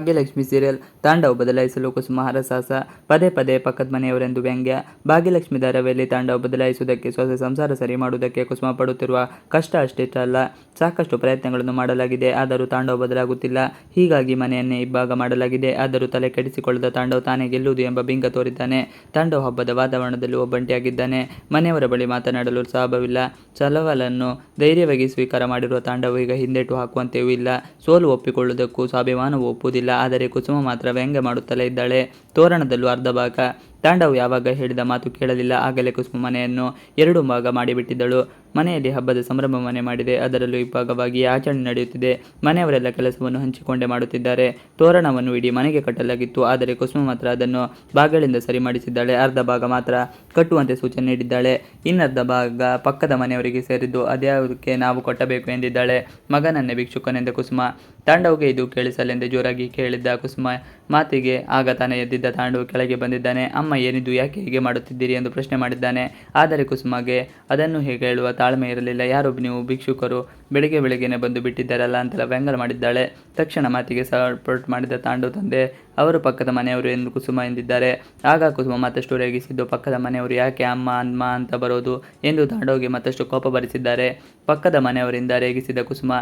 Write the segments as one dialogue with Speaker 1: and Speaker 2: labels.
Speaker 1: Bhagyalakshmi serial ತಾಂಡವ ಬದಲಾಯಿಸಲು ಕುಸುಮ ಹರಸಾಹಸ ಪದೇ ಪದೇ ಪಕ್ಕದ ಮನೆಯವರೆಂದು ವ್ಯಂಗ್ಯ. ಭಾಗ್ಯಲಕ್ಷ್ಮಿ ದರವೆಯಲ್ಲಿ ತಾಂಡವ ಬದಲಾಯಿಸುವುದಕ್ಕೆ ಸೊಸೆ ಸಂಸಾರ ಸರಿ ಮಾಡುವುದಕ್ಕೆ ಕುಸುಮ ಪಡುತ್ತಿರುವ ಕಷ್ಟ ಅಷ್ಟಿಷ್ಟಲ್ಲ ಸಾಕಷ್ಟು ಪ್ರಯತ್ನಗಳನ್ನು ಮಾಡಲಾಗಿದೆ. ಆದರೂ ತಾಂಡವ ಬದಲಾಗುತ್ತಿಲ್ಲ. ಹೀಗಾಗಿ ಮನೆಯನ್ನೇ ಇಬ್ಬಾಗ ಮಾಡಲಾಗಿದೆ. ಆದರೂ ತಲೆ ಕೆಡಿಸಿಕೊಳ್ಳದ ತಾಂಡವ ತಾನೇ ಗೆಲ್ಲುವುದು ಎಂಬ ಬಿಂಗ ತೋರಿದ್ದಾನೆ. ತಾಂಡವ ಹಬ್ಬದ ವಾತಾವರಣದಲ್ಲಿ ಒಬ್ಬಂಟಿಯಾಗಿದ್ದಾನೆ. ಮನೆಯವರ ಬಳಿ ಮಾತನಾಡಲು ಸಾಭವಿಲ್ಲ ಚಲವಲನ್ನು ಧೈರ್ಯವಾಗಿ ಸ್ವೀಕಾರ ಮಾಡಿರುವ ತಾಂಡವ ಈಗ ಹಿಂದೇಟು ಹಾಕುವಂತೆಯೂ ಇಲ್ಲ. ಸೋಲು ಒಪ್ಪಿಕೊಳ್ಳುವುದಕ್ಕೂ ಸ್ವಾಭಿಮಾನವು ಒಪ್ಪುವುದಿಲ್ಲ. ಆದರೆ ಕುಸುಮ ಮಾತ್ರ ವ್ಯಂಗ್ಯ ಮಾಡುತ್ತಲೇ ಇದ್ದಾಳೆ. ತೋರಣದಲ್ಲೂ ಅರ್ಧ ಭಾಗ ತಾಂಡವ್ ಯಾವಾಗ ಹೇಳಿದ ಮಾತು ಕೇಳಲಿಲ್ಲ, ಆಗಲೇ ಕುಸುಮ ಮನೆಯನ್ನು ಎರಡು ಭಾಗ ಮಾಡಿಬಿಟ್ಟಿದ್ದಳು. ಮನೆಯಲ್ಲಿ ಹಬ್ಬದ ಸಂಭ್ರಮ ಮನೆ ಮಾಡಿದೆ, ಅದರಲ್ಲೂ ಇಬ್ಬಾಗವಾಗಿ ಆಚರಣೆ ನಡೆಯುತ್ತಿದೆ. ಮನೆಯವರೆಲ್ಲ ಕೆಲಸವನ್ನು ಹಂಚಿಕೊಂಡೇ ಮಾಡುತ್ತಿದ್ದಾರೆ. ತೋರಣವನ್ನು ಇಡೀ ಮನೆಗೆ ಕಟ್ಟಲಾಗಿತ್ತು, ಆದರೆ ಕುಸುಮ ಮಾತ್ರ ಅದನ್ನು ಭಾಗಗಳಿಂದ ಸರಿ ಮಾಡಿಸಿದ್ದಾಳೆ. ಅರ್ಧ ಭಾಗ ಮಾತ್ರ ಕಟ್ಟುವಂತೆ ಸೂಚನೆ ನೀಡಿದ್ದಾಳೆ. ಇನ್ನರ್ಧ ಭಾಗ ಪಕ್ಕದ ಮನೆಯವರಿಗೆ ಸೇರಿದ್ದು, ಅದ್ಯಾವುದಕ್ಕೆ ನಾವು ಕಟ್ಟಬೇಕು ಎಂದಿದ್ದಾಳೆ. ಮಗನನ್ನೇ ಭಿಕ್ಷುಕನೆಂದ ಕುಸುಮ. ತಾಂಡವ್ಗೆ ಇದು ಕೇಳಿಸಲೆಂದೇ ಜೋರಾಗಿ ಕೇಳಿದ್ದ ಕುಸುಮ ಮಾತಿಗೆ, ಆಗ ತಾನೇ ಎದ್ದಿದ್ದ ತಾಂಡವ್ ಕೆಳಗೆ ಬಂದಿದ್ದಾನೆ. ಅಮ್ಮ ಏನಿದು? ಯಾಕೆ ಹೀಗೆ ಮಾಡುತ್ತಿದ್ದೀರಿ? ಎಂದು ಪ್ರಶ್ನೆ ಮಾಡಿದ್ದಾನೆ. ಆದರೆ ಕುಸುಮಗೆ, ಅದನ್ನು ಹೇಗೆ ಹೇಳುವ ತಾಳ್ಮೆ ಇರಲಿಲ್ಲ. ಯಾರು ನೀವು ಭಿಕ್ಷುಕರು? ಬೆಳಿಗ್ಗೆ ಬೆಳಿಗ್ಗೆನೆ ಬಂದು ಬಿಟ್ಟಿದ್ದಾರಲ್ಲ? ಅಂತೆಲ್ಲ ವ್ಯಂಗ್ಯ ಮಾಡಿದ್ದಾಳೆ. ತಕ್ಷಣ ಮಾತಿಗೆ ಸಪೋರ್ಟ್ ಮಾಡಿದ ತಾಂಡು ತಂದೆ, ಅವರು ಪಕ್ಕದ ಮನೆಯವರು ಎಂದು ಕುಸುಮ ಎಂದಿದ್ದಾರೆ. ಆಗ ಕುಸುಮ ಮತ್ತಷ್ಟು ರೇಗಿಸಿದ್ದು, ಪಕ್ಕದ ಮನೆಯವರು ಯಾಕೆ ಅಮ್ಮ ಅಮ್ಮ ಅಂತ ಬರೋದು? ಎಂದು ತಾಂಡೋಗೆ ಮತ್ತಷ್ಟು ಕೋಪ ಭರಿಸಿದ್ದಾರೆ ಪಕ್ಕದ ಮನೆಯವರಿಂದ ರೇಗಿಸಿದ ಕುಸುಮ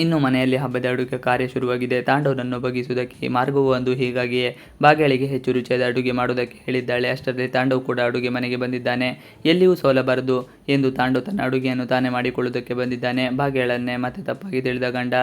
Speaker 1: ಇನ್ನು ಮನೆಯಲ್ಲಿ ಹಬ್ಬದ ಅಡುಗೆ ಕಾರ್ಯ ಶುರುವಾಗಿದೆ. ತಾಂಡವನನ್ನು ಬಗೆಸುವುದಕ್ಕೆ ಮಾರ್ಗವು ಒಂದು ಹೀಗಾಗಿಯೇ. ಬಾಗಿಳಿಗೆ ಹೆಚ್ಚು ರುಚಿಯಾದ ಅಡುಗೆ ಮಾಡುವುದಕ್ಕೆ ಹೇಳಿದ್ದಾಳೆ. ಅಷ್ಟರಲ್ಲಿ ತಾಂಡವ್ ಕೂಡ ಅಡುಗೆ ಮನೆಗೆ ಬಂದಿದ್ದಾನೆ. ಎಲ್ಲಿಯೂ ಸೋಲಬಾರದು ಎಂದು ತಾಂಡವ್ ತನ್ನ ಅಡುಗೆಯನ್ನು ತಾನೇ ಮಾಡಿಕೊಳ್ಳುವುದಕ್ಕೆ ಬಂದಿದ್ದಾನೆ. ಬಾಗೇಳನ್ನೇ ಮತ್ತೆ ತಪ್ಪಾಗಿ ತಿಳಿದ ಗಂಡ.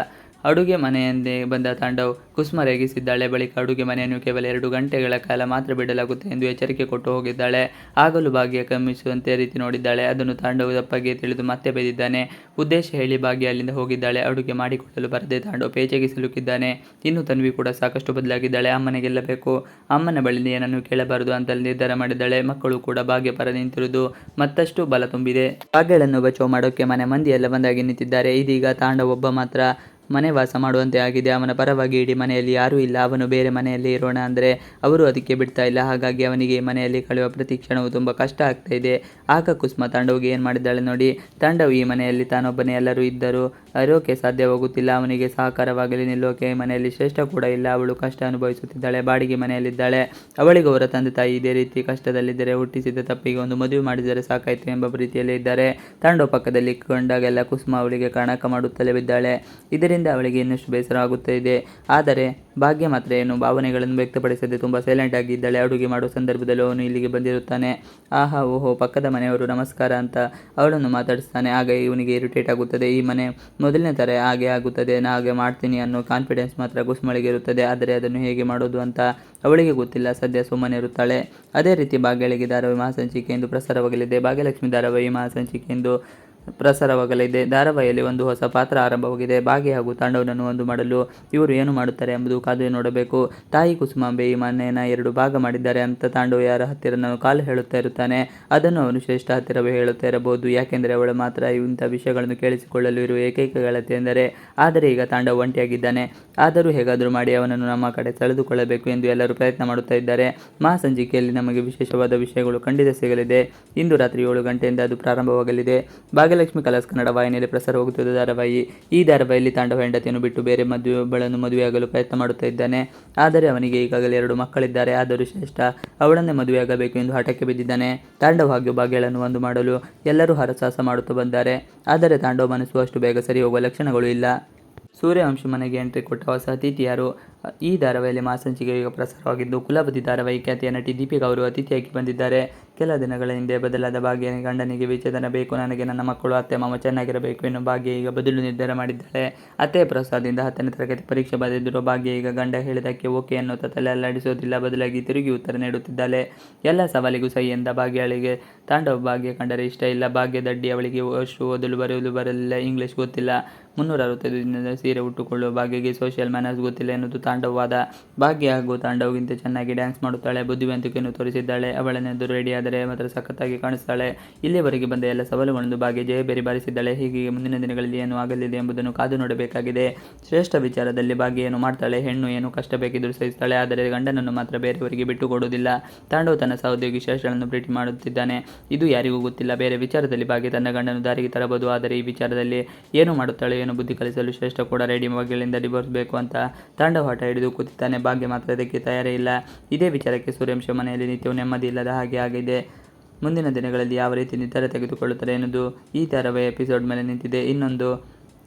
Speaker 1: ಅಡುಗೆ ಮನೆಯಂದೇ ಬಂದ ತಂಡವು ಕುಸ್ಮ ರೇಗಿಸಿದ್ದಾಳೆ. ಬಳಿಕ ಅಡುಗೆ ಮನೆಯನ್ನು ಕೇವಲ ಎರಡು ಗಂಟೆಗಳ ಕಾಲ ಮಾತ್ರ ಬಿಡಲಾಗುತ್ತೆ ಎಂದು ಎಚ್ಚರಿಕೆ ಕೊಟ್ಟು ಹೋಗಿದ್ದಾಳೆ. ಆಗಲೂ ಭಾಗ್ಯ ಕಮ್ಮಿಸುವಂತೆ ರೀತಿ ನೋಡಿದ್ದಾಳೆ. ಅದನ್ನು ತಾಂಡವು ತಪ್ಪಾಗಿ ತಿಳಿದು ಮತ್ತೆ ಬೈದಿದ್ದಾನೆ. ಉದ್ದೇಶ ಹೇಳಿ ಭಾಗ್ಯ ಅಲ್ಲಿಂದ ಹೋಗಿದ್ದಾಳೆ. ಅಡುಗೆ ಮಾಡಿಕೊಡಲು ಬರದೆ ತಾಂಡವ್ ಪೇಚೆಗೆ ಸಿಲುಕಿದ್ದಾನೆ. ಇನ್ನು ತನ್ವಿ ಕೂಡ ಸಾಕಷ್ಟು ಬದಲಾಗಿದ್ದಾಳೆ. ಅಮ್ಮನೆ ಗೆಲ್ಲಬೇಕು. ಅಮ್ಮನ ಬಳಿ ಏನನ್ನು ಕೇಳಬಾರದು ಅಂತ ನಿರ್ಧಾರ ಮಾಡಿದ್ದಾಳೆ. ಮಕ್ಕಳು ಕೂಡ ಭಾಗ್ಯ ಪರ ನಿಂತಿರುವುದು ಮತ್ತಷ್ಟು ಬಲ ತುಂಬಿದೆ. ಭಾಗ್ಯಗಳನ್ನು ಬಚಾವ್ ಮಾಡೋಕೆ ಮನೆ ಮಂದಿ ಎಲ್ಲ ಬಂದಾಗಿ ನಿಂತಿದ್ದಾರೆ. ಇದೀಗ ತಾಂಡವ್ ಒಬ್ಬ ಮಾತ್ರ ಮನೆ ವಾಸ ಮಾಡುವಂತೆ ಆಗಿದೆ. ಅವನ ಪರವಾಗಿ ಇಡೀ ಮನೆಯಲ್ಲಿ ಯಾರೂ ಇಲ್ಲ. ಅವನು ಬೇರೆ ಮನೆಯಲ್ಲಿ ಇರೋಣ ಅಂದರೆ ಅವರು ಅದಕ್ಕೆ ಬಿಡ್ತಾ ಇಲ್ಲ. ಹಾಗಾಗಿ ಅವನಿಗೆ ಮನೆಯಲ್ಲಿ ಕಳೆಯುವ ಪ್ರತಿ ಕ್ಷಣವು ತುಂಬ ಕಷ್ಟ ಆಗ್ತಾ ಇದೆ. ಆಗ ಕುಸುಮ ತಾಂಡವ್ಗೆ ಏನು ಮಾಡಿದ್ದಾಳೆ ನೋಡಿ. ತಾಂಡವ್ ಈ ಮನೆಯಲ್ಲಿ ತಾನೊಬ್ಬನೇ. ಎಲ್ಲರೂ ಇದ್ದರೂ. ಇರೋಕೆ ಸಾಧ್ಯವಾಗುತ್ತಿಲ್ಲ. ಅವನಿಗೆ ಸಹಕಾರವಾಗಲಿ. ನಿಲ್ಲೋಕೆ ಮನೆಯಲ್ಲಿ ಶ್ರೇಷ್ಠ ಕೂಡ ಇಲ್ಲ. ಅವಳು ಕಷ್ಟ ಅನುಭವಿಸುತ್ತಿದ್ದಾಳೆ. ಬಾಡಿಗೆ ಮನೆಯಲ್ಲಿದ್ದಾಳೆ. ಅವಳಿಗೆ ಅವರ ತಂದೆ ತಾಯಿ ಇದೇ ರೀತಿ ಕಷ್ಟದಲ್ಲಿದ್ದರೆ ಹುಟ್ಟಿಸಿದ ತಪ್ಪಿಗೆ ಒಂದು ಮದುವೆ ಮಾಡಿದರೆ ಸಾಕಾಯಿತು ಎಂಬ ರೀತಿಯಲ್ಲಿ ಇದ್ದಾರೆ. ತಾಂಡವ್ ಪಕ್ಕದಲ್ಲಿ ಕಂಡಾಗೆಲ್ಲ ಕುಸುಮ ಅವಳಿಗೆ ಕಣಕ ಮಾಡುತ್ತಲೇ ಬಿದ್ದಾಳೆ. ಇದರಿಂದ ಅವಳಿಗೆ ಇನ್ನಷ್ಟು ಬೇಸರ ಆಗುತ್ತಿದೆ ಆದರೆ ಭಾಗ್ಯ ಮಾತ್ರ ಏನು ಭಾವನೆಗಳನ್ನು ವ್ಯಕ್ತಪಡಿಸದೆ ತುಂಬ ಸೈಲೆಂಟ್ ಆಗಿದ್ದಾಳೆ ಅಡುಗೆ ಮಾಡುವ ಸಂದರ್ಭದಲ್ಲಿ ಅವನು ಇಲ್ಲಿಗೆ ಬಂದಿರುತ್ತಾನೆ. ಆಹಾ, ಓಹೋ, ಪಕ್ಕದ ಮನೆಯವರು ನಮಸ್ಕಾರ ಅಂತ ಅವಳನ್ನು ಮಾತಾಡಿಸ್ತಾನೆ. ಆಗ ಇವನಿಗೆ ಇರಿಟೇಟ್ ಆಗುತ್ತದೆ. ಈ ಮನೆ ಮೊದಲನೇ ಥರ ಹಾಗೆ ಆಗುತ್ತದೆ. ನಾ ಹಾಗೆ ಮಾಡ್ತೀನಿ ಅನ್ನೋ ಕಾನ್ಫಿಡೆನ್ಸ್ ಮಾತ್ರ ಗುಸ್ಮಳಿಗೆ ಇರುತ್ತದೆ. ಆದರೆ ಅದನ್ನು ಹೇಗೆ ಮಾಡೋದು ಅಂತ ಅವಳಿಗೆ ಗೊತ್ತಿಲ್ಲ. ಸದ್ಯ ಸುಮ್ಮನೆ ಇರುತ್ತಾಳೆ. ಅದೇ ರೀತಿ ಭಾಗ್ಯಳಿಗೆ ಧಾರಾವಾಹಿ ಮಹಾಸಂಚಿಕೆ ಎಂದು ಪ್ರಸಾರವಾಗಲಿದೆ. ಭಾಗ್ಯಲಕ್ಷ್ಮಿ ಧಾರಾವಾಹಿ ಮಹಾಸಂಚಿಕೆ ಎಂದು ಪ್ರಸಾರವಾಗಲಿದೆ. ಧಾರಾವಾಹಿಯಲ್ಲಿ ಒಂದು ಹೊಸ ಪಾತ್ರ ಆರಂಭವಾಗಿದೆ. ಭಾಗ್ಯ ಹಾಗೂ ತಾಂಡವನನ್ನು ಒಂದು ಮಾಡಲು ಇವರು ಏನು ಮಾಡುತ್ತಾರೆ ಎಂಬುದು ಕಾದು ನೋಡಬೇಕು. ತಾಯಿ ಕುಸುಮಾಂಬೆ ಈ ಮನೆಯನ್ನು ಎರಡು ಭಾಗ ಮಾಡಿದ್ದಾರೆ ಅಂತ ತಾಂಡವ ಯಾರ ಹತ್ತಿರ ನಾನು ಕಾಲು ಹೇಳುತ್ತಾ ಇರುತ್ತಾನೆ. ಅದನ್ನು ಅವನು ಶ್ರೇಷ್ಠ ಹತ್ತಿರವೇ ಹೇಳುತ್ತಾ ಇರಬಹುದು. ಯಾಕೆಂದರೆ ಅವಳು ಮಾತ್ರ ಇಂಥ ವಿಷಯಗಳನ್ನು ಕೇಳಿಸಿಕೊಳ್ಳಲು ಇರುವ ಏಕೈಕ ಗೆಳತಿ ಎಂದರೆ ಆದರೆ ಈಗ ತಾಂಡವ್ ಒಂಟಿಯಾಗಿದ್ದಾನೆ. ಆದರೂ ಹೇಗಾದರೂ ಮಾಡಿ ಅವನನ್ನು ನಮ್ಮ ಕಡೆ ತಳೆದುಕೊಳ್ಳಬೇಕು ಎಂದು ಎಲ್ಲರೂ ಪ್ರಯತ್ನ ಮಾಡುತ್ತಾ ಇದ್ದಾರೆ. ಮಹಾಸಂಚಿಕೆಯಲ್ಲಿ ನಮಗೆ ವಿಶೇಷವಾದ ವಿಷಯಗಳು ಖಂಡಿತ ಸಿಗಲಿದೆ. ಇಂದು ರಾತ್ರಿ ಏಳು ಗಂಟೆಯಿಂದ ಅದು ಪ್ರಾರಂಭವಾಗಲಿದೆ. ಭಾಗ್ಯಲಕ್ಷ್ಮಿ ಕಲರ್ಸ್ ಕನ್ನಡ ವಾಹಿನಿಯಲ್ಲಿ ಪ್ರಸಾರವಾಗುತ್ತಿದ್ದ ಧಾರಾವಾಹಿ. ಈ ಧಾರಾವಾಹಿಯಲ್ಲಿ ತಾಂಡವ ಹೆಂಡತಿಯನ್ನು ಬಿಟ್ಟು ಬೇರೆ ಮದುವೆಗಳನ್ನು ಮದುವೆಯಾಗಲು ಪ್ರಯತ್ನ ಮಾಡುತ್ತಾ ಇದ್ದಾನೆ. ಆದರೆ ಅವನಿಗೆ ಈಗಾಗಲೇ ಎರಡು ಮಕ್ಕಳಿದ್ದಾರೆ. ಆದರೂ ಶ್ರೇಷ್ಠ ಅವಳನ್ನೇ ಮದುವೆಯಾಗಬೇಕು ಎಂದು ಹಠಕ್ಕೆ ಬಿದ್ದಿದ್ದಾನೆ. ತಾಂಡವ ಹಾಗೂ ಭಾಗ್ಯಗಳನ್ನು ಒಂದು ಮಾಡಲು ಎಲ್ಲರೂ ಹರಸಾಹಸ ಮಾಡುತ್ತಾ ಬಂದ್ದಾರೆ. ಆದರೆ ತಾಂಡವ ಮನಸ್ಸು ಅಷ್ಟು ಬೇಗ ಸರಿ ಹೋಗುವ ಲಕ್ಷಣಗಳು ಇಲ್ಲ. ಸೂರ್ಯವಂಶ ಮನೆಗೆ ಎಂಟ್ರಿ ಕೊಟ್ಟ ಹೊಸ ಅತಿಥಿ ಯಾರು ಈ ಧಾರಾವಾಹಿಯಲ್ಲಿ ಮಾಸಂಚಿಗೆ ಈಗ ಪ್ರಸಾರವಾಗಿದ್ದು, ಕುಲಪತಿ ಧಾರಾವಾಹಿ ಖ್ಯಾತಿಯ ನಟಿ ದೀಪಿಕಾ ಅವರು ಅತಿಥಿಯಾಗಿ ಬಂದಿದ್ದಾರೆ. ಕೆಲ ದಿನಗಳ ಹಿಂದೆ ಬದಲಾದ ಭಾಗ್ಯ ಗಂಡನಿಗೆ ವಿಚ್ಛೇದನ ಬೇಕು, ನನಗೆ ನನ್ನ ಮಕ್ಕಳು, ಅತ್ತೆ, ಮಾಮ ಚೆನ್ನಾಗಿರಬೇಕು ಎನ್ನುವ ಭಾಗ್ಯ ಈಗ ಬದಲು ನಿರ್ಧಾರ ಮಾಡಿದ್ದಾಳೆ. ಅತ್ತೆ ಪ್ರಸಾದದಿಂದ ಹತ್ತನೇ ತರಗತಿ ಪರೀಕ್ಷೆ ಬರೆದಿರುವ ಭಾಗ್ಯ ಈಗ ಗಂಡ ಹೇಳಿದಕ್ಕೆ ಓಕೆ ಅನ್ನೋ ತಲೆ ಅಲ್ಲಾಡಿಸೋದಿಲ್ಲ, ಬದಲಾಗಿ ತಿರುಗಿ ಉತ್ತರ ನೀಡುತ್ತಿದ್ದಾಳೆ. ಎಲ್ಲ ಸವಾಲಿಗೂ ಸೈ ಎಂದ ಭಾಗ್ಯಳಿಗೆ ತಾಂಡವ ಭಾಗ್ಯ ಕಂಡರೆ ಇಷ್ಟ ಇಲ್ಲ, ಭಾಗ್ಯ ದಡ್ಡಿ ಅವಳಿಗೆ ಅಷ್ಟು ಓದಲು ಬರೆಯಲು ಬರಲಿಲ್ಲ ಇಂಗ್ಲಿಷ್ ಗೊತ್ತಿಲ್ಲ. ಮುನ್ನೂರ ಅರವತ್ತೈದು ದಿನದ ಸೀರೆ ಉಟ್ಟುಕೊಳ್ಳುವ ಭಾಗ್ಯಗೆ ಸೋಷಿಯಲ್ ಮ್ಯಾನರ್ಸ್ ಗೊತ್ತಿಲ್ಲ ಎನ್ನುವುದು ತಾಂಡವವಾದ ಭಾಗ್ಯ ಹಾಗೂ ತಾಂಡವ್ಗಿಂತ ಚೆನ್ನಾಗಿ ಡ್ಯಾನ್ಸ್ ಮಾಡುತ್ತಾಳೆ. ಬುದ್ಧಿವಂತಿಕೆಯನ್ನು ತೋರಿಸಿದ್ದಾಳೆ. ಅವಳನ್ನೆಂದು ರೆಡಿಯಾದರೆ ಮಾತ್ರ ಸಖತ್ತಾಗಿ ಕಾಣಿಸ್ತಾಳೆ. ಇಲ್ಲಿಯವರೆಗೆ ಬಂದ ಎಲ್ಲ ಸವಾಲುಗಳನ್ನು ಭಾಗ್ಯ ಜಯಬೇರಿ ಬಾರಿಸಿದ್ದಾಳೆ. ಹೀಗೆ ಮುಂದಿನ ದಿನಗಳಲ್ಲಿ ಏನು ಆಗಲಿದೆ ಎಂಬುದನ್ನು ಕಾದು ನೋಡಬೇಕಾಗಿದೆ. ಶ್ರೇಷ್ಠ ವಿಚಾರದಲ್ಲಿ ಭಾಗ್ಯ ಏನು ಮಾಡ್ತಾಳೆ? ಹೆಣ್ಣು ಏನು ಕಷ್ಟ ಬೇಕಿದ್ದರೂ ಸಹಿಸ್ತಾಳೆ. ಆದರೆ ಗಂಡನನ್ನು ಮಾತ್ರ ಬೇರೆಯವರಿಗೆ ಬಿಟ್ಟುಕೊಡುವುದಿಲ್ಲ ತಾಂಡವ ತನ್ನ ಸಹೋದ್ಯೋಗಿ ಶ್ರೇಷ್ಠಳನ್ನು ಭೇಟಿ ಮಾಡುತ್ತಿದ್ದಾನೆ. ಇದು ಯಾರಿಗೂ ಗೊತ್ತಿಲ್ಲ. ಬೇರೆ ವಿಚಾರದಲ್ಲಿ ಭಾಗ್ಯ ತನ್ನ ಗಂಡನು ದಾರಿಗೆ ತರಬಹುದು. ಆದರೆ ಈ ವಿಚಾರದಲ್ಲಿ ಏನು ಮಾಡುತ್ತಾಳೆ? ಏನು ಬುದ್ಧಿ ಕಲಿಸಲು ಶ್ರೇಷ್ಠ ಕೂಡ ರೆಡಿ ಮಗಳಿಂದ ಡಿವೋರ್ಸ್ ಬೇಕು ಅಂತ ತಾಂಡವ ಹಠ ಹಿಡಿದು ಕೂತಿದ್ದಾನೆ. ಭಾಗ್ಯ ಮಾತ್ರ ಇದಕ್ಕೆ ತಯಾರೇ ಇಲ್ಲ. ಇದೇ ವಿಚಾರಕ್ಕೆ ಸೂರ್ಯವಂಶ ಮನೆಯಲ್ಲಿ ನಿತ್ಯವೂ ನೆಮ್ಮದಿ ಇಲ್ಲದ ಹಾಗೆ ಆಗಿದೆ. ಮುಂದಿನ ದಿನಗಳಲ್ಲಿ ಯಾವ ರೀತಿ ನಿರ್ಧಾರ ತೆಗೆದುಕೊಳ್ಳುತ್ತಾರೆ ಎನ್ನುವುದು ಈ ಧಾರಾವಾಹಿ ಎಪಿಸೋಡ್ ಮೇಲೆ ನಿಂತಿದೆ. ಇನ್ನೊಂದು,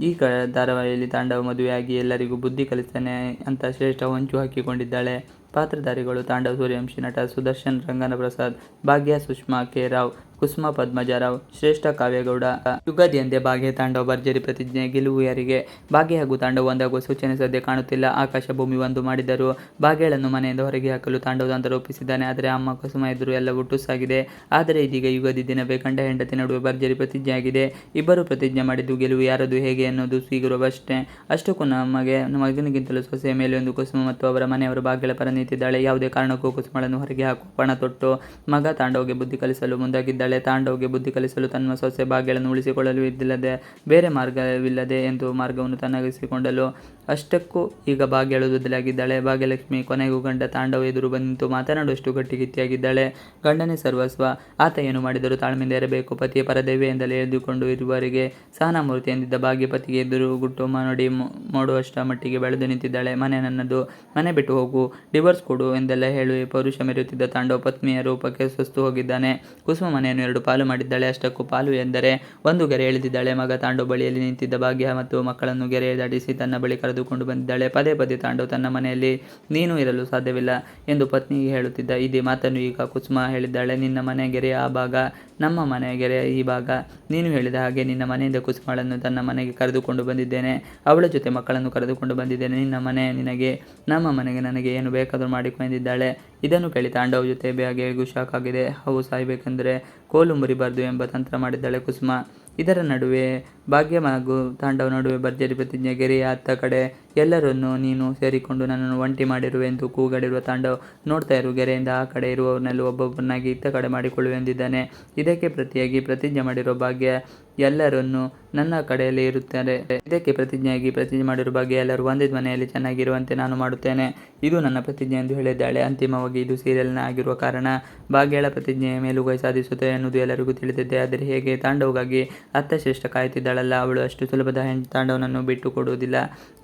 Speaker 1: ಈ ಧಾರಾವಾಹಿಯಲ್ಲಿ ತಾಂಡವ ಮದುವೆಯಾಗಿ ಎಲ್ಲರಿಗೂ ಬುದ್ಧಿ ಕಲಿಸ್ತಾನೆ ಅಂತ ಶ್ರೇಷ್ಠ ಹೊಂಚು ಹಾಕಿಕೊಂಡಿದ್ದಾಳೆ. ಪಾತ್ರಧಾರಿಗಳು ತಾಂಡವ ಸೂರ್ಯವಂಶಿ ನಟ ಸುದರ್ಶನ್ ರಂಗನ ಪ್ರಸಾದ್ ಭಾಗ್ಯ ಸುಷ್ಮಾ ಕೆ ರಾವ್ ಕುಸುಮ ಪದ್ಮಜರಾವ್ ಶ್ರೇಷ್ಠ ಕಾವ್ಯಗೌಡ ಯುಗಾದಿಯಂದೇ ಭಾಗ್ಯ ತಾಂಡವ ಭರ್ಜರಿ ಪ್ರತಿಜ್ಞೆ ಗೆಲುವು ಯಾರಿಗೆ ಭಾಗ್ಯ ಹಾಗೂ ತಾಂಡವ ಒಂದಾಗುವ ಸೂಚನೆ ಸದ್ಯ ಕಾಣುತ್ತಿಲ್ಲ. ಆಕಾಶ ಭೂಮಿ ಒಂದು ಮಾಡಿದರು ಭಾಗ್ಯಗಳನ್ನು ಮನೆಯಿಂದ ಹೊರಗೆ ಹಾಕಲು ತಾಂಡವದಂತ ರೂಪಿಸಿದ್ದಾನೆ. ಆದರೆ ಅಮ್ಮ ಕುಸುಮ ಎದುರು ಎಲ್ಲ ಒಟ್ಟುಸಾಗಿದೆ ಆದರೆ ಇದೀಗ ಯುಗಾದಿ ದಿನವೇ ಕಂಡ ಹೆಂಡತಿ ನಡುವೆ ಭರ್ಜರಿ ಪ್ರತಿಜ್ಞೆಯಾಗಿದೆ ಇಬ್ಬರು ಪ್ರತಿಜ್ಞೆ ಮಾಡಿದ್ದು ಗೆಲುವು ಯಾರದು, ಹೇಗೆ ಅನ್ನೋದು ಪ್ರಶ್ನೆ ಅಷ್ಟಕ್ಕೂ ನಮಗೆ ಮಗನಿಗಿಂತಲೂ ಸೊಸೆಯ ಮೇಲೆ ಒಂದು ಕುಸುಮ ಮತ್ತು ಅವರ ಮನೆಯವರು ಭಾಗ್ಯಗಳ ಪರ ನಿಂತಿದ್ದಾಳೆ ಯಾವುದೇ ಕಾರಣಕ್ಕೂ ಕುಸುಮಳನ್ನು ಹೊರಗೆ ಹಾಕುವ ಪಣ ತೊಟ್ಟು ಮಗ ತಾಂಡವಗೆ ಬುದ್ಧಿ ಕಲಿಸಲು ಮುಂದಾಗಿದ್ದಾಳೆ. ತಾಂಡವಗೆ ಬುದ್ಧಿ ಕಲಿಸಲು ತನ್ನ ಸೊಸೆ ಭಾಗ್ಯಗಳನ್ನು ಉಳಿಸಿಕೊಳ್ಳಲು ಇದ್ದಿಲ್ಲದೆ ಬೇರೆ ಮಾರ್ಗವಿಲ್ಲದೆ ಎಂದು ಮಾರ್ಗವನ್ನು ತನ್ನಗಿಸಿಕೊಂಡಲು ಅಷ್ಟಕ್ಕೂ ಈಗ ಭಾಗ್ಯಳು ಬದಲಾಗಿದ್ದಾಳೆ ಭಾಗ್ಯಲಕ್ಷ್ಮಿ ಕೊನೆಗೂ ಗಂಡ ತಾಂಡವ ಎದುರು ಬಂದು ಮಾತನಾಡುವಷ್ಟು ಗಟ್ಟಿಗಿತ್ತಿಯಾಗಿದ್ದಾಳೆ ಗಂಡನೇ ಸರ್ವಸ್ವ, ಆತ ಏನು ಮಾಡಿದರೂ ತಾಳ್ಮೆಯಿಂದ ಇರಬೇಕು. ಪತಿಯ ಪರದೇವೆ ಎಂದಲೇ ಎಳೆದುಕೊಂಡು ಇರುವವರಿಗೆ ಸಹನಾಮೂರ್ತಿ ಎಂದಿದ್ದ ಭಾಗ್ಯ ಪತಿಗೆ ಎದುರು ಗುಟ್ಟು ಮಾಡಿ ಮಾಡುವಷ್ಟ ಮಟ್ಟಿಗೆ ಬೆಳೆದು ನಿಂತಿದ್ದಾಳೆ. ಮನೆ ನನ್ನದು, ಮನೆ ಬಿಟ್ಟು ಹೋಗು, ಡಿವೋರ್ಸ್ ಕೊಡು ಎಂದೆಲ್ಲ ಹೇಳಿ ಪೌರುಷ ಮೆರೆಯುತ್ತಿದ್ದ ತಾಂಡವ ಪತ್ನಿಯ ರೂಪಕ್ಕೆ ಸುಸ್ತು ಹೋಗಿದ್ದಾನೆ. ಕುಸುಮ ಮನೆಯನ್ನು ಎರಡು ಪಾಲು ಮಾಡಿದ್ದಾಳೆ. ಅಷ್ಟಕ್ಕೂ ಪಾಲು ಎಂದರೆ ಒಂದು ಗೆರೆ ಎಳೆದಿದ್ದಾಳೆ. ಮಗ ತಾಂಡು ಬಳಿಯಲ್ಲಿ ನಿಂತಿದ್ದ ಭಾಗ್ಯ ಮತ್ತು ಮಕ್ಕಳನ್ನು ಗೆರೆ ದಾಟಿಸಿ ತನ್ನ ಬಳಿ ಕರೆದುಕೊಂಡು ಬಂದಿದ್ದಾಳೆ. ಪದೇ ಪದೇ ತಾಂಡು ತನ್ನ ಮನೆಯಲ್ಲಿ, ನೀನು ಇರಲು ಸಾಧ್ಯವಿಲ್ಲ ಎಂದು ಪತ್ನಿಗೆ ಹೇಳುತ್ತಿದ್ದ ಇದೇ ಮಾತನ್ನು ಈಗ ಕುಸುಮ ಹೇಳಿದ್ದಾಳೆ. ನಿನ್ನ ಮನೆ ಗೆರೆಯ ಆ ಭಾಗ, ನಮ್ಮ ಮನೆ ಗೆರೆಯ ಈ ಭಾಗ. ನೀನು ಹೇಳಿದ ಹಾಗೆ ನಿನ್ನ ಮನೆಯಿಂದ ಕುಸುಮಳನ್ನು ತನ್ನ ಮನೆಗೆ ಕರೆದುಕೊಂಡು ಬಂದಿದ್ದೇನೆ. ಅವಳ ಜೊತೆ ಮಕ್ಕಳನ್ನು ಕರೆದುಕೊಂಡು ಬಂದಿದ್ದೇನೆ. ನಿನ್ನ ಮನೆ ನಿನಗೆ, ನಮ್ಮ ಮನೆಗೆ ನನಗೆ ಏನು ಬೇಕಾದರೂ ಮಾಡಿಕೊ ಎಂದಿದ್ದಾಳೆ ಇದನ್ನು ಕೇಳಿ ತಾಂಡವ ಜೊತೆ ಬೇಗೆ ಶಾಕ್ ಆಗಿದೆ. ಅವು ಸಾಯಬೇಕೆಂದರೆ ಕೋಲು ಮುರಿಬಾರ್ದು ಎಂಬ ತಂತ್ರ ಮಾಡಿದ್ದಾಳೆ ಕುಸುಮ. ಇದರ ನಡುವೆ ಭಾಗ್ಯ ಹಾಗೂ ತಾಂಡವ ನಡುವೆ ಭರ್ಜರಿ ಪ್ರತಿಜ್ಞೆ, ಗೆರೆಯ ಅತ್ತ ಕಡೆ ಎಲ್ಲರನ್ನೂ ನೀನು ಸೇರಿಕೊಂಡು ನನ್ನನ್ನು ಒಂಟಿ ಮಾಡಿರುವೆ ಎಂದು ಕೂಗಾಡಿರುವ ತಾಂಡವ್ ನೋಡ್ತಾ ಇರು. ಗೆರೆಯಿಂದ ಆ ಕಡೆ ಇರುವವರನ್ನೆಲ್ಲ ಒಬ್ಬೊಬ್ಬರನ್ನಾಗಿ ಇತ್ತ ಕಡೆ ಮಾಡಿಕೊಳ್ಳುವೆಂದಿದ್ದಾನೆ ಇದಕ್ಕೆ ಪ್ರತಿಯಾಗಿ ಪ್ರತಿಜ್ಞೆ ಮಾಡಿರುವ ಭಾಗ್ಯ ಎಲ್ಲರನ್ನು ನನ್ನ ಕಡೆಯಲ್ಲಿ ಇರುತ್ತಾರೆ. ಇದಕ್ಕೆ ಪ್ರತಿಜ್ಞೆಯಾಗಿ ಪ್ರತಿಜ್ಞೆ ಮಾಡಿರುವ ಬಗ್ಗೆ ಎಲ್ಲರೂ ಒಂದೇ ಮನೆಯಲ್ಲಿ ಚೆನ್ನಾಗಿರುವಂತೆ ನಾನು ಮಾಡುತ್ತೇನೆ. ಇದು ನನ್ನ ಪ್ರತಿಜ್ಞೆ ಎಂದು ಹೇಳಿದ್ದಾಳೆ. ಅಂತಿಮವಾಗಿ ಇದು ಸೀರಿಯಲ್ನ ಆಗಿರುವ ಕಾರಣ ಭಾಗ್ಯಳ ಪ್ರತಿಜ್ಞೆಯ ಮೇಲುಗೈ ಸಾಧಿಸುತ್ತೆ ಎನ್ನುವುದು ಎಲ್ಲರಿಗೂ ತಿಳಿದಿದ್ದೆ ಆದರೆ ಹೇಗೆ ತಾಂಡವಗಾಗಿ ಅರ್ಥಶ್ರೇಷ್ಠ ಕಾಯುತ್ತಿದ್ದಾಳಲ್ಲ ಅವಳು ಅಷ್ಟು ಸುಲಭದ ತಾಂಡವನನ್ನು ಬಿಟ್ಟು ಕೊಡುವುದಿಲ್ಲ.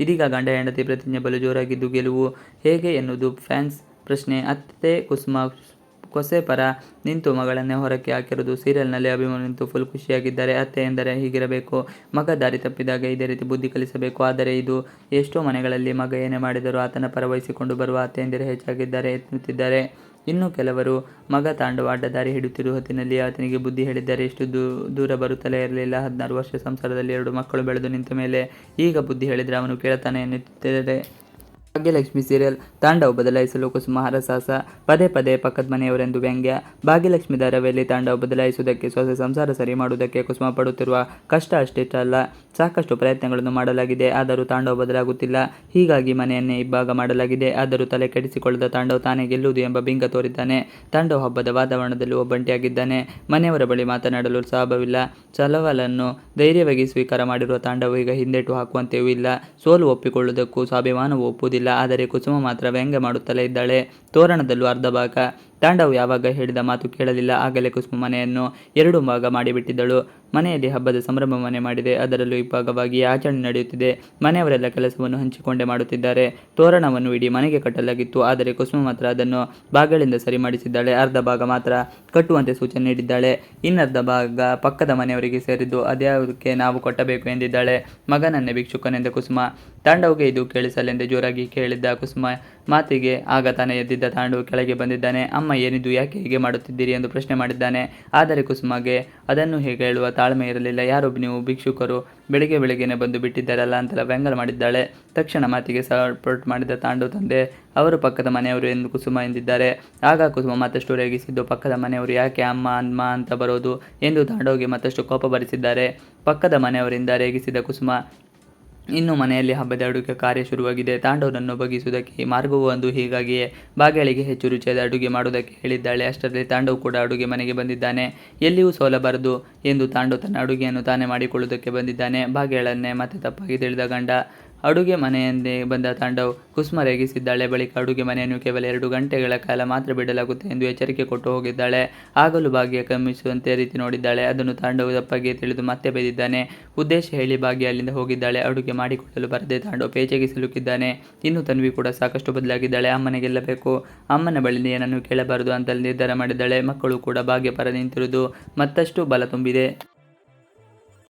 Speaker 1: ಇದೀಗ ಗಂಡ ಹೆಂಡತಿ ಪ್ರತಿಜ್ಞೆ ಬಲು ಜೋರಾಗಿದ್ದು ಗೆಲುವು ಹೇಗೆ ಎನ್ನುವುದು ಫ್ಯಾನ್ಸ್ ಪ್ರಶ್ನೆ. ಅತ್ತೆ ಕುಸುಮ ಕೊಸೆ ಪರ ನಿಂತು ಮಗಳನ್ನೇ ಹೊರಕ್ಕೆ ಹಾಕಿರುವುದು. ಸೀರಿಯಲ್ನಲ್ಲಿ ಅಭಿಮಾನ ನಿಂತು ಫುಲ್ ಖುಷಿಯಾಗಿದ್ದಾರೆ. ಅತ್ತೆ ಎಂದರೆ ಹೀಗಿರಬೇಕು. ಮಗ ದಾರಿ ತಪ್ಪಿದಾಗ ಇದೇ ರೀತಿ ಬುದ್ಧಿ ಕಲಿಸಬೇಕು. ಆದರೆ ಇದು ಎಷ್ಟೋ ಮನೆಗಳಲ್ಲಿ ಮಗ ಏನೇ ಮಾಡಿದರೂ ಆತನ ಪರ ವಹಿಸಿಕೊಂಡು ಬರುವ ಎಂದರೆ ಹೆಚ್ಚಾಗಿದ್ದಾರೆ ಎನ್ನುತ್ತಿದ್ದಾರೆ. ಇನ್ನು ಕೆಲವರು ಮಗ ತಾಂಡವ ಅಡ್ಡದಾರಿ ಹಿಡುತ್ತಿರುವ ಹೊತ್ತಿನಲ್ಲಿ ಆತನಿಗೆ ಬುದ್ಧಿ ಹೇಳಿದ್ದಾರೆ. ಇಷ್ಟು ದೂ, ದೂರ ಬರುತ್ತಲೇ ಇರಲಿಲ್ಲ. ಹದಿನಾರು ವರ್ಷ ಸಂಸಾರದಲ್ಲಿ ಎರಡು ಮಕ್ಕಳು ಬೆಳೆದು ನಿಂತ ಮೇಲೆ ಈಗ ಬುದ್ಧಿ ಹೇಳಿದರೆ ಅವನು ಕೇಳುತ್ತಾನೆ ಎನ್ನುತ್ತಿದ್ದಾರೆ. ಭಾಗ್ಯಲಕ್ಷ್ಮಿ ಸೀರಿಯಲ್ ತಾಂಡವ ಬದಲಾಯಿಸಲು ಕುಸುಮ ಹರಸಾಸ ಪದೇ ಪದೇ ಪಕ್ಕದ ಮನೆಯವರೆಂದು ವ್ಯಂಗ್ಯ. ಭಾಗ್ಯಲಕ್ಷ್ಮಿ ದರವೆಯಲ್ಲಿ ತಾಂಡವ ಬದಲಾಯಿಸುವುದಕ್ಕೆ ಸೊಸೆ ಸಂಸಾರ ಸರಿ ಮಾಡುವುದಕ್ಕೆ ಕುಸುಮ ಪಡುತ್ತಿರುವ ಕಷ್ಟ ಅಷ್ಟಿಷ್ಟಲ್ಲ ಸಾಕಷ್ಟು ಪ್ರಯತ್ನಗಳನ್ನು ಮಾಡಲಾಗಿದೆ. ಆದರೂ ತಾಂಡವ ಬದಲಾಗುತ್ತಿಲ್ಲ. ಹೀಗಾಗಿ ಮನೆಯನ್ನೇ ಇಬ್ಬಾಗ ಮಾಡಲಾಗಿದೆ. ಆದರೂ ತಲೆ ಕೆಡಿಸಿಕೊಳ್ಳದ ತಾಂಡವ ತಾನೇ ಗೆಲ್ಲುವುದು ಎಂಬ ಬಿಂಗ ತೋರಿದ್ದಾನೆ. ತಾಂಡವ ಹಬ್ಬದ ವಾತಾವರಣದಲ್ಲಿ ಒಬ್ಬಂಟಿಯಾಗಿದ್ದಾನೆ. ಮನೆಯವರ ಬಳಿ ಮಾತನಾಡಲು ಸಾಭವಿಲ್ಲ ಚಲವಲನ್ನು ಧೈರ್ಯವಾಗಿ ಸ್ವೀಕಾರ ಮಾಡಿರುವ ತಾಂಡವ ಈಗ ಹಿಂದೆಟು ಹಾಕುವಂತೆಯೂ ಇಲ್ಲ. ಸೋಲು ಒಪ್ಪಿಕೊಳ್ಳುವುದಕ್ಕೂ ಸ್ವಾಭಿಮಾನವು ಒಪ್ಪುವುದಿಲ್ಲ. ಆದರೆ ಕುಸುಮ ಮಾತ್ರ ವ್ಯಂಗ್ಯ ಮಾಡುತ್ತಲೇ ಇದ್ದಾಳೆ. ತೋರಣದಲ್ಲೂ ಅರ್ಧ ಭಾಗ. ತಾಂಡವು ಯಾವಾಗ ಹೇಳಿದ ಮಾತು ಕೇಳಲಿಲ್ಲ, ಆಗಲೇ ಕುಸುಮ ಮನೆಯನ್ನು ಎರಡು ಭಾಗ ಮಾಡಿಬಿಟ್ಟಿದ್ದಳು. ಮನೆಯಲ್ಲಿ ಹಬ್ಬದ ಸಂಭ್ರಮ ಮನೆ ಮಾಡಿದೆ, ಅದರಲ್ಲೂ ಭಾಗವಾಗಿ ಆಚರಣೆ ನಡೆಯುತ್ತಿದೆ. ಮನೆಯವರೆಲ್ಲ ಕೆಲಸವನ್ನು ಹಂಚಿಕೊಂಡೇ ಮಾಡುತ್ತಿದ್ದಾರೆ. ತೋರಣವನ್ನು ಇಡೀ ಮನೆಗೆ ಕಟ್ಟಲಾಗಿತ್ತು, ಆದರೆ ಕುಸುಮ ಮಾತ್ರ ಅದನ್ನು ಭಾಗಗಳಿಂದ ಸರಿ ಮಾಡಿಸಿದ್ದಾಳೆ. ಅರ್ಧ ಭಾಗ ಮಾತ್ರ ಕಟ್ಟುವಂತೆ ಸೂಚನೆ ನೀಡಿದ್ದಾಳೆ. ಇನ್ನರ್ಧ ಭಾಗ ಪಕ್ಕದ ಮನೆಯವರಿಗೆ ಸೇರಿದ್ದು, ಅದ್ಯಾವುದಕ್ಕೆ ನಾವು ಕಟ್ಟಬೇಕು ಎಂದಿದ್ದಾಳೆ. ಮಗನನ್ನೇ ಭಿಕ್ಷುಕನೆಂದ ಕುಸುಮ. ತಾಂಡವ್ಗೆ ಇದು ಕೇಳಿಸಲೆಂದೇ ಜೋರಾಗಿ ಕೇಳಿದ್ದ ಕುಸುಮ ಮಾತಿಗೆ, ಆಗ ತಾನೇ ಎದ್ದಿದ್ದ. ತಾಂಡವ್ ಕೆಳಗೆ ಬಂದಿದ್ದಾನೆ. ಅಮ್ಮ ಏನಿದು, ಯಾಕೆ ಹೀಗೆ ಮಾಡುತ್ತಿದ್ದೀರಿ ಎಂದು ಪ್ರಶ್ನೆ ಮಾಡಿದ್ದಾನೆ. ಆದರೆ ಕುಸುಮಗೆ, ಅದನ್ನು ಹೇಗೆ ಹೇಳುವ ತಾಳ್ಮೆ ಇರಲಿಲ್ಲ. ಯಾರು ನೀವು ಭಿಕ್ಷುಕರು, ಬೆಳಿಗ್ಗೆ ಬೆಳಿಗ್ಗೆನೆ ಬಂದು ಬಿಟ್ಟಿದ್ದಾರಲ್ಲ ಅಂತೆಲ್ಲ ವ್ಯಂಗ್ಯ ಮಾಡಿದ್ದಾಳೆ. ತಕ್ಷಣ ಮಾತಿಗೆ ಸಪೋರ್ಟ್ ಮಾಡಿದ ತಾಂಡು ತಂದೆ, ಅವರು ಪಕ್ಕದ ಮನೆಯವರು ಎಂದು ಕುಸುಮ ಎಂದಿದ್ದಾರೆ. ಆಗ ಕುಸುಮ ಮತ್ತಷ್ಟು ರೇಗಿಸಿದ್ದು, ಪಕ್ಕದ ಮನೆಯವರು ಯಾಕೆ ಅಮ್ಮ ಅಮ್ಮ ಅಂತ ಬರೋದು ಎಂದು ತಾಂಡೋಗೆ ಮತ್ತಷ್ಟು ಕೋಪ ಭರಿಸಿದ್ದಾರೆ ಪಕ್ಕದ ಮನೆಯವರಿಂದ ರೇಗಿಸಿದ ಕುಸುಮ ಇನ್ನು ಮನೆಯಲ್ಲಿ ಹಬ್ಬದ ಅಡುಗೆ ಕಾರ್ಯ ಶುರುವಾಗಿದೆ. ತಾಂಡವನನ್ನು ಬಗೆಸುವುದಕ್ಕೆ ಮಾರ್ಗವೂ ಒಂದು ಹೀಗಾಗಿಯೇ. ಬಾಗಿಲಿಗೆ ಹೆಚ್ಚು ರುಚಿಯಾದ ಅಡುಗೆ ಮಾಡುವುದಕ್ಕೆ ಹೇಳಿದ್ದಾಳೆ. ಅಷ್ಟರಲ್ಲಿ ತಾಂಡವ್ ಕೂಡ ಅಡುಗೆ ಮನೆಗೆ ಬಂದಿದ್ದಾನೆ. ಎಲ್ಲಿಯೂ ಸೋಲಬಾರದು ಎಂದು ತಾಂಡವ್ ತನ್ನ ಅಡುಗೆಯನ್ನು ತಾನೇ ಮಾಡಿಕೊಳ್ಳುವುದಕ್ಕೆ ಬಂದಿದ್ದಾನೆ. ಬಾಗಿಲನ್ನೇ ಮತ್ತೆ ತಪ್ಪಾಗಿ ತಿಳಿದ ಗಂಡ. ಅಡುಗೆ ಮನೆಯಂದೇ ಬಂದ ತಂಡವು ಕುಸುಮ ರೇಗಿಸಿದ್ದಾಳೆ. ಬಳಿಕ ಅಡುಗೆ ಮನೆಯನ್ನು ಕೇವಲ ಎರಡು ಗಂಟೆಗಳ ಕಾಲ ಮಾತ್ರ ಬಿಡಲಾಗುತ್ತೆ ಎಂದು ಎಚ್ಚರಿಕೆ ಕೊಟ್ಟು ಹೋಗಿದ್ದಾಳೆ. ಆಗಲೂ ಭಾಗ್ಯ ಕಮ್ಮಿಸುವಂತೆ ರೀತಿ ನೋಡಿದ್ದಾಳೆ. ಅದನ್ನು ತಾಂಡವು ತಪ್ಪಾಗಿ ತಿಳಿದು ಮತ್ತೆ ಬೈದಿದ್ದಾನೆ. ಉದ್ದೇಶ ಹೇಳಿ ಭಾಗ್ಯ ಅಲ್ಲಿಂದ ಹೋಗಿದ್ದಾಳೆ. ಅಡುಗೆ ಮಾಡಿಕೊಳ್ಳಲು ಬರದೆ ತಾಂಡವ್ ಪೇಚೆಗೆ ಸಿಲುಕಿದ್ದಾನೆ. ಇನ್ನು ತನ್ವಿ ಕೂಡ ಸಾಕಷ್ಟು ಬದಲಾಗಿದ್ದಾಳೆ. ಅಮ್ಮನ ಗೆಲ್ಲಬೇಕು. ಅಮ್ಮನ ಬಳಿ ಏನನ್ನು ಕೇಳಬಾರದು ಅಂತ ನಿರ್ಧಾರ ಮಾಡಿದ್ದಾಳೆ. ಮಕ್ಕಳು ಕೂಡ ಭಾಗ್ಯ ಪರ ನಿಂತಿರುವುದು ಮತ್ತಷ್ಟು ಬಲ ತುಂಬಿದೆ.